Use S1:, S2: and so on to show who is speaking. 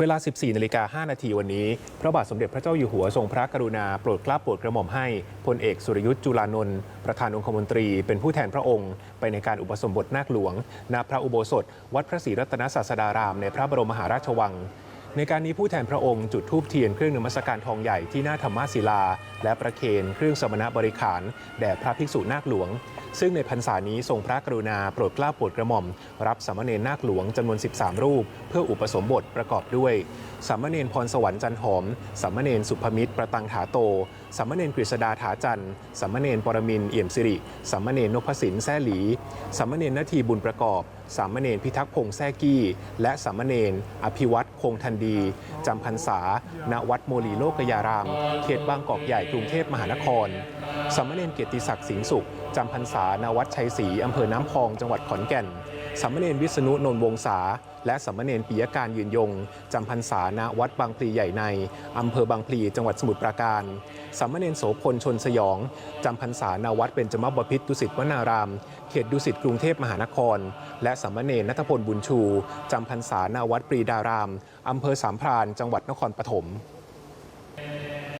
S1: เวลา 14 นาฬิกา 5 นาทีวันนี้ พระบาทสมเด็จพระเจ้าอยู่หัวทรงพระกรุณาโปรดเกล้าโปรดกระหม่อมให้พลเอกสุรยุทธ์จุลานนท์ประธานองคมนตรีเป็นผู้แทนพระองค์ ไปในการอุปสมบทนาคหลวงณพระอุโบสถ วัดพระศรีรัตนศาสดารามในพระบรมมหาราชวัง ในการนี้ผู้แทนพระองค์จุดธูปเทียนเครื่องนมัสการทองใหญ่ที่หน้าธรรมศิลา และประเคนเครื่องสมณบริขารแด่พระภิกษุนาคหลวง ซึ่งในพรรษานี้ทรงพระกรุณาโปรดเกล้าโปรดกระหม่อม รับสามเณรนาคหลวงจำนวน 13 รูป เพื่ออุปสมบทประกอบด้วยสามเณรพรสวรรค์จันหอมสามเณรสุภมิตรประตังถาโตสามเณรกฤษดาถาจันทร์สามเณรปรมินเอี่ยมสิริสามเณรนพสินแซ่หลีสามเณรนาทีบุญประกอบ สามเณรพิทักษ์พงษ์แท่กี้ และสามเณรอภิวัตคงทันดีจำพรรษา ณวัดโมลีโลกยาราม เขตบางกอกใหญ่กรุงเทพมหานครสามเณรเกียรติศักดิ์สิงห์สุขจำพรรษาณวัดชัยศรีอำเภอน้ำพองจังหวัดขอนแก่น สามเณรวิษณุนนท์วงศา และสามเณรปิยการยืนยงจำพรรษาณวัดบางพลีใหญ่ในอำเภอบางพลีจังหวัดสมุทรปราการสามเณรโสพลชนสยองจำพรรษาณวัดเบญจมบพิตรดุสิตวนาราม เขตดุสิตกรุงเทพมหานคร และสามเณรนัทพลบุญชูจำพรรษาณวัดปรีดารามอำเภอสามพรานจังหวัดนครปฐม